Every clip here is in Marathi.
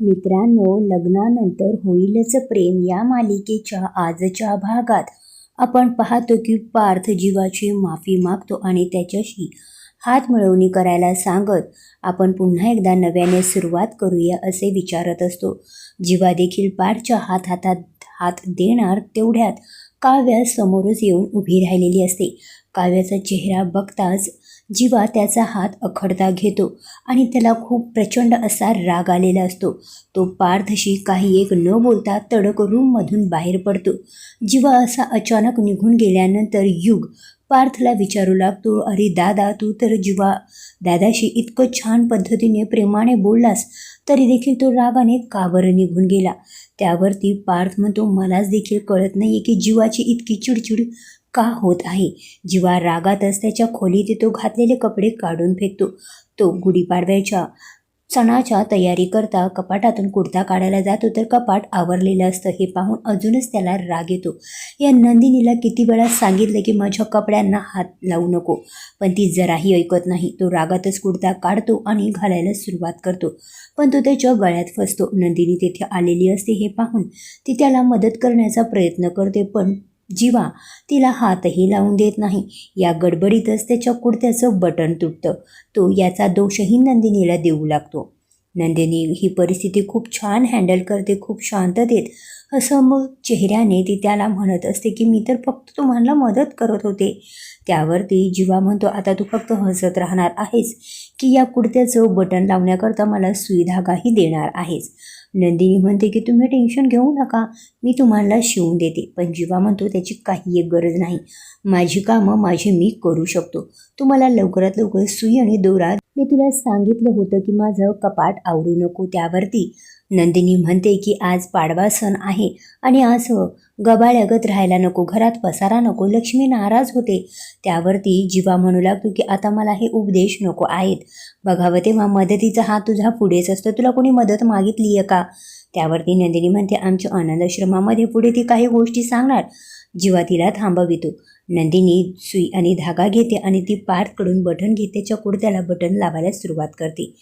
मित्रांनो लग्नानंतर होईलच प्रेम या मालिकेच्या आजच्या भागात. आपण पाहतो की पार्थ जीवाची माफी मागतो आणि त्याच्याशी हात मिळवणी करायला सांगत आपण पुन्हा एकदा नव्याने सुरुवात करूया असे विचारत असतो. जीवा देखील पार्थच्या हात हातात हात देणार तेवढ्यात काव्या समोरच येऊन उभी राहिलेली असते. काव्याचा चेहरा बघताच जीवा त्याचा हात अखडता घेतो आणि त्याला खूप प्रचंड असा राग आलेला असतो. तो पार्थशी काही एक न बोलता तडक रूममधून बाहेर पडतो. जीवा असा अचानक निघून गेल्यानंतर युग. पार्थला विचारू लागतो अरे दादा तू तर जीवा दादाशी इतकं छान पद्धतीने प्रेमाने बोललास तरी देखील तो रागाने का बरं निघून गेला. त्यावरती पार्थ म्हणतो मलाच देखील कळत नाही की जीवाची इतकी चिडचिड का होत आहे. जीवा रागातच त्याच्या खोलीत तो घातलेले कपडे काढून फेकतो. तो गुढीपाडव्याच्या सणाच्या तयारी करता कपाटातून कुर्ता काढायला जातो तर कपाट आवरलेलं असतं. हे पाहून अजूनच त्याला राग येतो. या नंदिनीला किती वेळा सांगितलं की माझ्या कपड्यांना हात लावू नको. पण ती जराही ऐकत नाही. तो रागातच कुर्ता काढतो आणि घालायला सुरुवात करतो. पण तो त्याच्या गळ्यात फसतो. नंदिनी तेथे आलेली असते हे पाहून ती त्याला मदत करण्याचा प्रयत्न करते पण जीवा तिला हातही लावून देत नाही. या गडबडीतच त्याच्या कुडत्याचं बटन तुटतं. तो याचा दोषही नंदिनीला देऊ लागतो. नंदिनी ही परिस्थिती खूप छान हँडल करते खूप शांततेत असं मग चेहऱ्याने ती त्याला म्हणत असते की मी तर फक्त तुम्हाला मदत करत होते. त्यावरती जीवा म्हणतो आता तू फक्त हसत राहणार आहेस की या कुडत्याचं बटन लावण्याकरता मला सुई धागाही देणार आहेस. नंदिनी म्हणते की तुम्ही टेन्शन घेऊ नका. मी तुम्हाला शिवून देते. पण जीवा म्हणतो त्याची काही एक गरज नाही. माझी कामं माझी मी करू शकतो. तुम्हाला लवकरात लवकर सुई आणि दोरा. मी तुला सांगितलं होतं की माझं कपाट आवडू नको त्यावरती. नंदिनी म्हणते की आज पाडवा सण आहे आणि असं गबाळ्यागत राहायला नको घरात पसारा नको. लक्ष्मी नाराज होते. त्यावरती जीवा म्हणू लागतो की आता मला हे उपदेश नको आहेत. बघावं तेव्हा मदतीचा हात तुझा पुढेच असतो. तुला कोणी मदत मागितली आहे का? त्यावरती नंदिनी म्हणते आमच्या आनंदाश्रमामध्ये पुढे ती काही गोष्टी सांगणार. जीवा तिला थांबवितो. नंदिनी सुई आणि धागा घेते आणि ती पार्थकडून बटन घेते त्याच्या कुडत्याला बटन लावायला सुरुवात करते.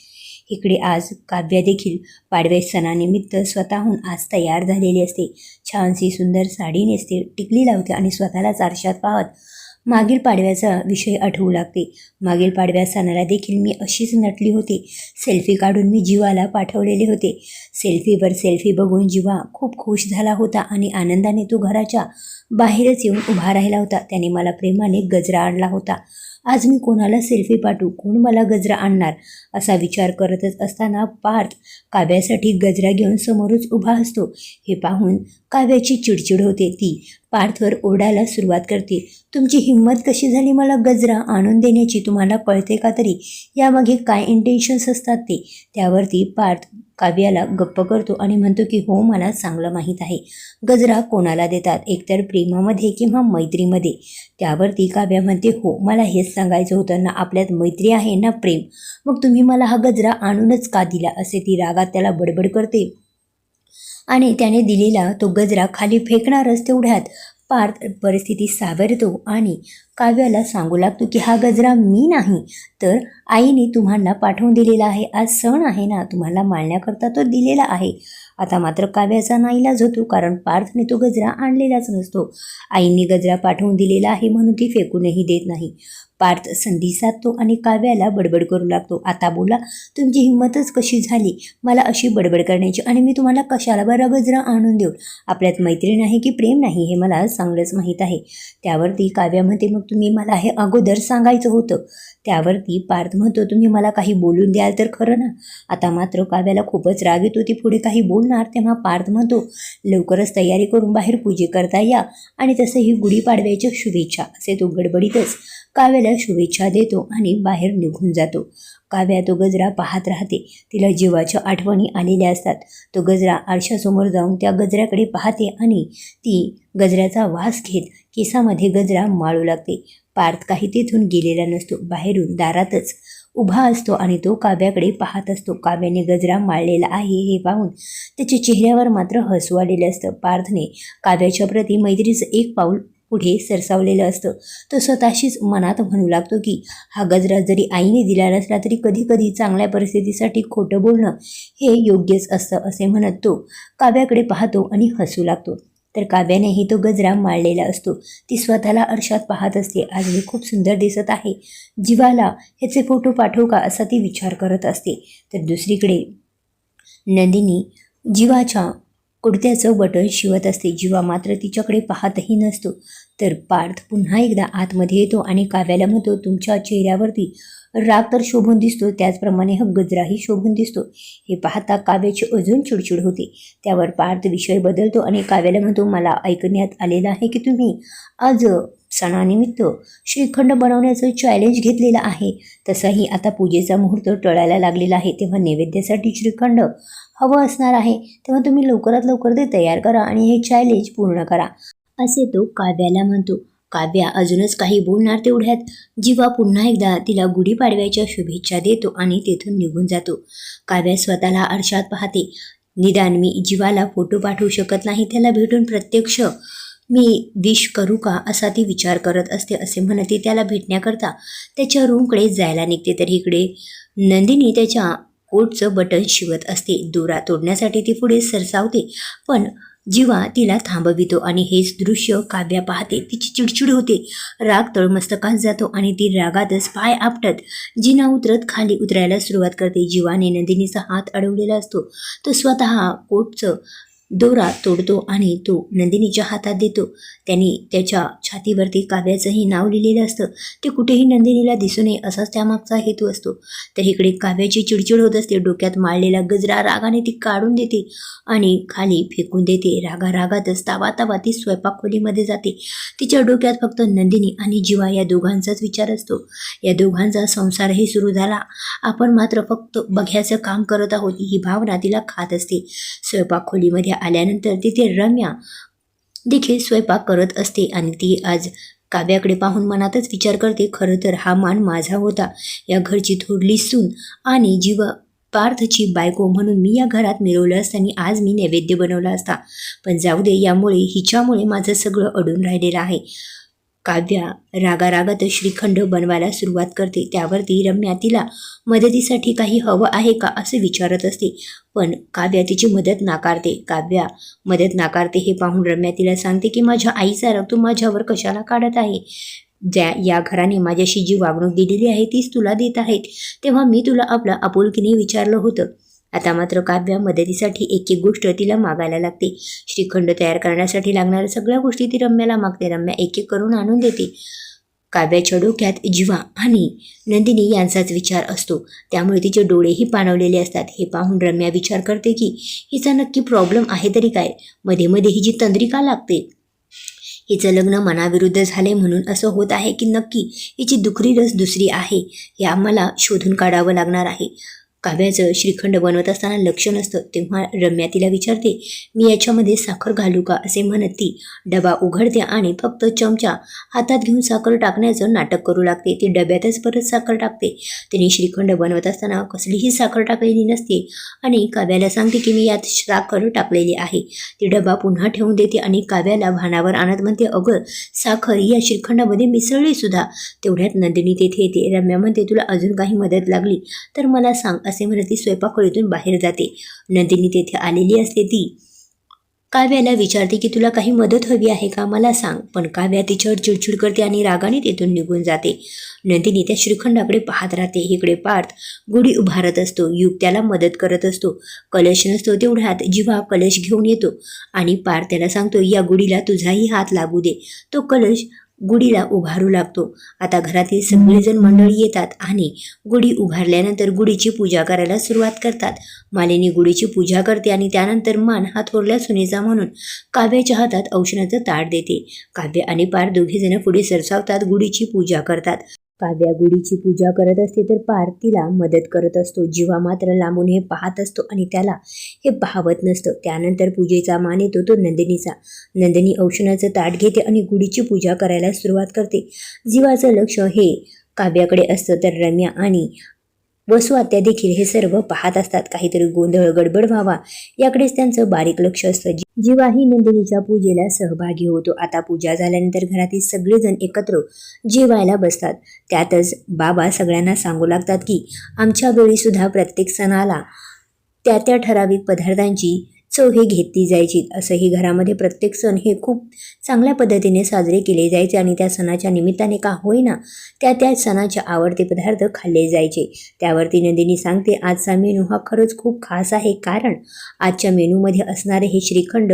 इकडे आज काव्या देखील पाडव्या सणानिमित्त स्वतःहून आज तयार झालेली असते. छानशी सुंदर साडी नेसते टिकली लावते आणि स्वतःलाच आरशात पाहत मागील पाडव्याचा विषय आठवू लागते. मागील पाडव्या सणाला देखील मी अशीच नटली होती. सेल्फी काढून मी जीवाला पाठवलेले होते. सेल्फीवर सेल्फी बघून जीवा खूप खुश झाला होता आणि आनंदाने तो घराच्या बाहेरच येऊन उभा राहिला होता. त्याने मला प्रेमाने गजरा आणला होता. आज मी कोणाला सेल्फी पाठवू? कोण मला गजरा आणणार? असा विचार करतच असताना पार्थ काव्यासाठी गजरा घेऊन समोरच उभा असतो. हे पाहून काव्याची चिडचिड होते ती. पार्थवर ओढायला सुरुवात करते. तुमची हिंमत कशी झाली मला गजरा आणून देण्याची? तुम्हाला कळते का तरी? यामागे काय इंटेन्शन्स असतात ते? त्यावरती पार्थ काव्याला गप्प करतो आणि म्हणतो की हो मला चांगलं माहीत आहे. गजरा कोणाला देतात? एकतर प्रेमामध्ये किंवा मैत्रीमध्ये? त्यावरती काव्या म्हणते हो मला हेच सांगायचं होतं ना आपल्यात मैत्री आहे ना प्रेम? मग तुम्ही मला हा गजरा आणूनच का दिला? असे ती रागात त्याला बडबड करते. आणि त्याने दिलेला तो गजरा खाली फेकणारच तेवढ्यात पार्थ परिस्थिती सावरतो आणि काव्याला सांगू लागतो की हा गजरा मी नाही तर आईने तुम्हाला पाठवून दिलेला आहे. आज सण आहे ना तुम्हाला माळण्याकरता तो दिलेला आहे. आता मात्र काव्याचा नाईलाज होतो कारण पार्थने तो गजरा आणलेलाच नसतो. आईंनी गजरा पाठवून दिलेला आहे म्हणून ती फेकूनही देत नाही. पार्थ संधी साधतो आणि काव्याला बडबड करू लागतो. आता बोला तुमची हिंमतच कशी झाली? मला अशी बडबड करण्याची आणि मी तुम्हाला कशाला बरा गजरा आणून देऊ? आपल्यात मैत्रीण आहे की प्रेम नाही हे मला चांगलंच माहीत आहे. त्यावरती काव्या म्हणते मग तुम्ही मला हे अगोदर सांगायचं होतं. त्यावरती पार्थ म्हणतो तुम्ही मला काही बोलून द्याल तर खरं ना. आता मात्र काव्याला खूपच राग येतो ती पुढे काही बोलणार तेव्हा पार्थ म्हणतो लवकरच तयारी करून बाहेर पूजे करता या आणि तसंही गुढीपाडव्याच्या शुभेच्छा. असे तो गडबडीतच काव्याला शुभेच्छा देतो आणि बाहेर निघून जातो. काव्या तो गजरा पाहत राहते. तिला जीवाच्या आठवणी आलेल्या असतात. तो गजरा आरशासमोर जाऊन त्या गजऱ्याकडे पाहते आणि ती गजऱ्याचा वास घेत केसामध्ये गजरा माळू लागते. पार्थ काही तेथून गेलेला नसतो. बाहेरून दारातच उभा असतो आणि तो काव्याकडे पाहत असतो. काव्याने गजरा माळलेला आहे हे पाहून त्याच्या चेहऱ्यावर मात्र हसू आलेलं असतं. पार्थने काव्याच्या प्रती मैत्रीचं एक पाऊल पुढे सरसावलेलं असतं. तो स्वतःशीच मनात म्हणू लागतो की हा गजरा जरी आईने दिला नसला तरी कधी कधी चांगल्या परिस्थितीसाठी खोटं बोलणं हे योग्यच असतं असे म्हणत तो काव्याकडे पाहतो आणि हसू लागतो. तर काव्यानेही तो गजरा माळलेला असतो. ती स्वतःला आरशात पाहत असते. आज मी खूप सुंदर दिसत आहे. जीवाला ह्याचे फोटो पाठवू का असा ती विचार करत असते. तर दुसरीकडे नंदिनी जीवाच्या कुडत्याचं बटन शिवत असते. जीवा मात्र तिच्याकडे पाहतही नसतो. तर पार्थ पुन्हा एकदा आतमध्ये येतो आणि काव्याला म्हणतो तुमच्या चेहऱ्यावरती राग तर शोभून दिसतो. त्याचप्रमाणे हा गजराही शोभून दिसतो. हे पाहता काव्याची अजून चिडचिड होते. त्यावर पार्थ विषय बदलतो आणि काव्याला म्हणतो मला ऐकण्यात आलेलं आहे की तुम्ही आज सणानिमित्त श्रीखंड बनवण्याचं चॅलेंज घेतलेलं आहे. तसंही आता पूजेचा मुहूर्त टळायला लागलेला आहे. तेव्हा नैवेद्यासाठी श्रीखंड हवं असणार आहे तेव्हा तुम्ही लवकरात लवकर ते तयार करा आणि हे चॅलेंज पूर्ण करा. असे तो काव्याला म्हणतो. काव्या अजूनच काही बोलणार तेवढ्यात जीवा पुन्हा एकदा तिला गुढीपाडव्याच्या शुभेच्छा देतो आणि तेथून निघून जातो. काव्या स्वतःला आरशात पाहते. निदान मी जीवाला फोटो पाठवू शकत नाही त्याला भेटून प्रत्यक्ष मी विश करू का असा ती विचार करत असते असे म्हणत ती त्याला भेटण्याकरता त्याच्या रूमकडे जायला निघते. तर इकडे नंदिनी त्याच्या कोटचं बटन शिवत असते. दोरा तोडण्यासाठी ती पुढे सरसावते. पण जीवा तिला थांबवितो आणि हेच दृश्य काव्या पाहते. तिची चिडचिड होते. राग तळमस्तकात जातो आणि ती रागातच पाय आपटत. जिना उतरत खाली उतरायला सुरुवात करते. जीवाने नंदिनीचा हात अडवलेला असतो. तो स्वतः कोटचं दोरा तोडतो आणि तो नंदिनीच्या हातात देतो. त्यांनी त्याच्या छातीवरती काव्याचंही नाव लिहिलेलं असतं. ते कुठेही नंदिनीला दिसू नये असाच त्यामागचा हेतू असतो. तर इकडे काव्याची चिडचिड होत असते. डोक्यात माळलेला गजरा रागाने ती काढून देते आणि खाली फेकून देते. रागा रागातच तावा तावा ती स्वयंपाकखोलीमध्ये जाते. तिच्या डोक्यात फक्त नंदिनी आणि जीवा या दोघांचाच विचार असतो. या दोघांचा संसारही सुरू झाला. आपण मात्र फक्त बघ्याचं काम करत आहोत. ही भावना तिला खात असते. स्वयंपाकखोलीमध्ये आल्यानंतर तिथे रम्या देखील स्वयंपाक करत असते आणि ती आज काव्याकडे पाहून मनातच विचार करते खरं तर हा मान माझा होता. या घरची थोडली सून आणि जीव पार्थची बायको म्हणून मी या घरात मिरवलं असताना आज मी नैवेद्य बनवला असता. पण जाऊ दे यामुळे हिच्यामुळे माझं सगळं अडून राहिलेलं आहे. काव्या रागारागात श्रीखंड बनवायला सुरुवात करते. त्यावरती रम्या तिला मदतीसाठी काही हवं आहे का असं विचारत असते. पण काव्या तिची मदत नाकारते. काव्या मदत नाकारते हे पाहून रम्या तिला सांगते की माझ्या आईचा राग तू माझ्यावर कशाला काढत आहे? ज्या या घराने माझ्याशी जी वागणूक दिलेली आहे तीच तुला देत आहेत. तेव्हा मी तुला आपलं आपुलकीने विचारलं होतं. आता मात्र काव्या मदतीसाठी एक एक गोष्ट तिला मागायला लागते. श्रीखंड तयार करण्यासाठी लागणाऱ्या सगळ्या गोष्टी ती रम्याला मागते. रम्या एक एक करून आणून देते. काव्याच्या डोक्यात जीवा आणि नंदिनी यांचाच विचार असतो. त्यामुळे तिचे डोळेही पाणवलेले असतात. हे पाहून रम्या विचार करते की हिचा नक्की प्रॉब्लेम आहे तरी काय? मध्ये मध्ये ही जी तंद्रिका लागते? हिचं लग्न मनाविरुद्ध झाले म्हणून असं होत आहे की नक्की हिची दुखरी रस दुसरी आहे? हे आम्हाला शोधून काढावं लागणार आहे. काव्याचं श्रीखंड बनवत असताना लक्ष नसतं. तेव्हा रम्या तिला विचारते मी याच्यामध्ये साखर घालू का? असे म्हणत ती डबा उघडते आणि फक्त चमचा हातात घेऊन साखर टाकण्याचं नाटक करू लागते. ती डब्यातच परत साखर टाकते. तिने श्रीखंड बनवत असताना कसलीही साखर टाकलेली नसते आणि काव्याला सांगते की मी यात साखर टाकलेली आहे. ती डबा पुन्हा ठेवून देते आणि काव्याला भानावर आणत म्हणते अगं साखर या श्रीखंडामध्ये मिसळली सुद्धा. तेवढ्यात नंदिनी तेथे येते. रम्या म्हणते तुला अजून काही मदत लागली तर मला सांग. असे म्हणत ती स्वयंपाकखोलीतून बाहेर जाते. नंदिनी तेथे आलेली असते ती. काव्याला विचारते की तुला काही मदत हवी आहे का? मला सांग. पण काव्या तिच्यावर चिडचिड करते आणि रागाने तेथून निघून जाते. नंदिनी त्या श्रीखंडाकडे पाहत राहते. इकडे पार्थ गुढी उभारत असतो. युग त्याला मदत करत असतो. कलश नसतो तेवढ्यात. जिव्हा कलश घेऊन येतो आणि पार्थ त्याला सांगतो या गुढीला तुझाही हात लागू दे. तो कलश गुढीला उभारू लागतो. आता घरातील सगळेजण मंडळी येतात आणि गुढी उभारल्यानंतर गुढीची पूजा करायला सुरुवात करतात. मालिनी गुढीची पूजा करते आणि त्यानंतर मान हा थोरल्या सुनेचा म्हणून काव्याच्या हातात औषणाचं ताट देते. काव्य आणि पार दोघेजण पुढे सरसावतात गुढीची पूजा करतात. काव्या गुढीची पूजा करत असते तर पार मदत करत असतो. जीवा मात्र लांबून हे पाहत असतो आणि त्याला हे पाहवत नसतं. त्यानंतर पूजेचा मान येतो तो नंदिनीचा. नंदिनी औषणाचं ताट घेते आणि गुढीची पूजा करायला सुरुवात करते. जीवाचं लक्ष हे काव्याकडे असतं तर रम्या आणि वसुआत्या देखील हे सर्व पाहत असतात. काहीतरी गोंधळ गडबड व्हावा. याकडेच त्यांचं बारीक लक्ष असतं. जी- जीवाही नंदिनीच्या पूजेला सहभागी होतो. आता पूजा झाल्यानंतर घरातील सगळेजण एकत्र जेवायला बसतात. त्यातच बाबा सगळ्यांना सांगू लागतात की आमच्या वेळी सुद्धा प्रत्येक सणाला त्या त्या ठराविक पदार्थांची चव ही घेतली जायची. असंही घरामध्ये प्रत्येक सण हे खूप चांगल्या पद्धतीने साजरे केले जायचे आणि त्या सणाच्या निमित्ताने का होईना त्या त्या सणाचे आवडते पदार्थ खाल्ले जायचे. त्यावरती नंदिनी सांगते आजचा मेनू हा खरंच खूप खास आहे कारण आजच्या मेनूमध्ये असणारे हे श्रीखंड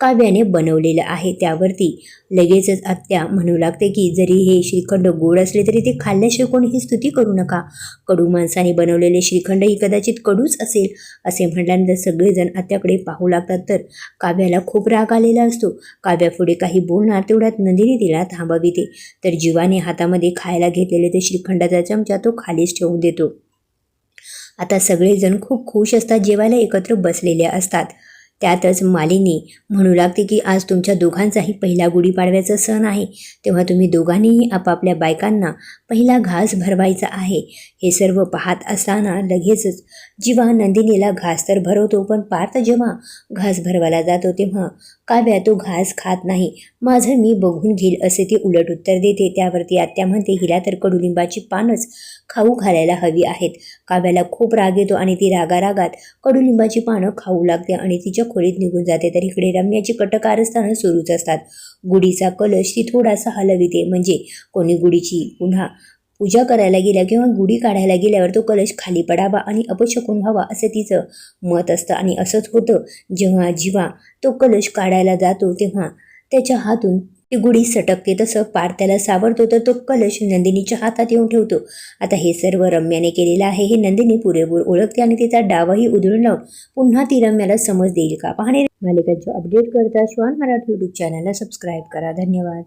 काव्याने बनवलेलं आहे. त्यावरती लगेचच आत्या म्हणू लागते की जरी हे श्रीखंड गोड असले तरी ते खाल्ल्याशिवाय कोणीही स्तुती करू नका. कडू माणसाने बनवलेले श्रीखंड ही कदाचित कडूच असेल असे म्हटल्यानंतर सगळेजण आत्याकडे पाहू लागतात. तर काव्याला खूप राग आलेला असतो. काव्यापुढे काही बोलणार तेवढ्यात नंदिनी तिला थांबविते. तर जीवाने हातामध्ये खायला घेतलेले ते श्रीखंडाचा चमचा तो खालीच ठेवून देतो. आता सगळेजण खूप खुश असतात जेवायला एकत्र बसलेले असतात. त्यातच मालिनी म्हणू लागते की आज तुमच्या दोघांचाही पहिला गुढीपाडव्याचा सण आहे. तेव्हा तुम्ही दोघांनीही आपापल्या बायकांना पहिला घास भरवायचा आहे. हे सर्व पाहत असताना लगेचच जेव्हा नंदिनीला घास तर भरवतो पण पार्थ जेव्हा घास भरवायला जातो तेव्हा काव्या तो घास खात नाही. माझं मी बघून घेईल असे ती उलट उत्तर देते. त्यावरती आत्या म्हणते हिला तर कडुलिंबाची पानच खाऊ घालायला हवी आहेत. काव्याला खूप राग येतो आणि ती रागारागात कडुलिंबाची पानं खाऊ लागते आणि तिच्या खोलीत निघून जाते. तर इकडे रम्याची कटकारस्थानं सुरूच असतात. गुढीचा कलश ती थोडासा हलविते. म्हणजे कोणी गुढीची पुन्हा पूजा करायला गेल्या किंवा गुढी काढायला गेल्यावर तो कलश खाली पडावा आणि अपशकून व्हावा असं तिचं मत असतं. आणि असंच होतं जेव्हा जीवा तो कलश काढायला जातो तेव्हा त्याच्या हातून ती गुढी सटकते. तसं पार त्याला सावरतो तर तो कलश नंदिनीच्या हातात येऊन ठेवतो. आता हे सर्व रम्याने केलेलं आहे हे नंदिनी पुरेपूर ओळखते आणि तिचा डावही उधळून लावून पुन्हा ती रम्याला समज देईल का? पाहणे मालिकांचे अपडेट करता श्वान मराठी यूट्यूब चॅनलला सबस्क्राईब करा. धन्यवाद.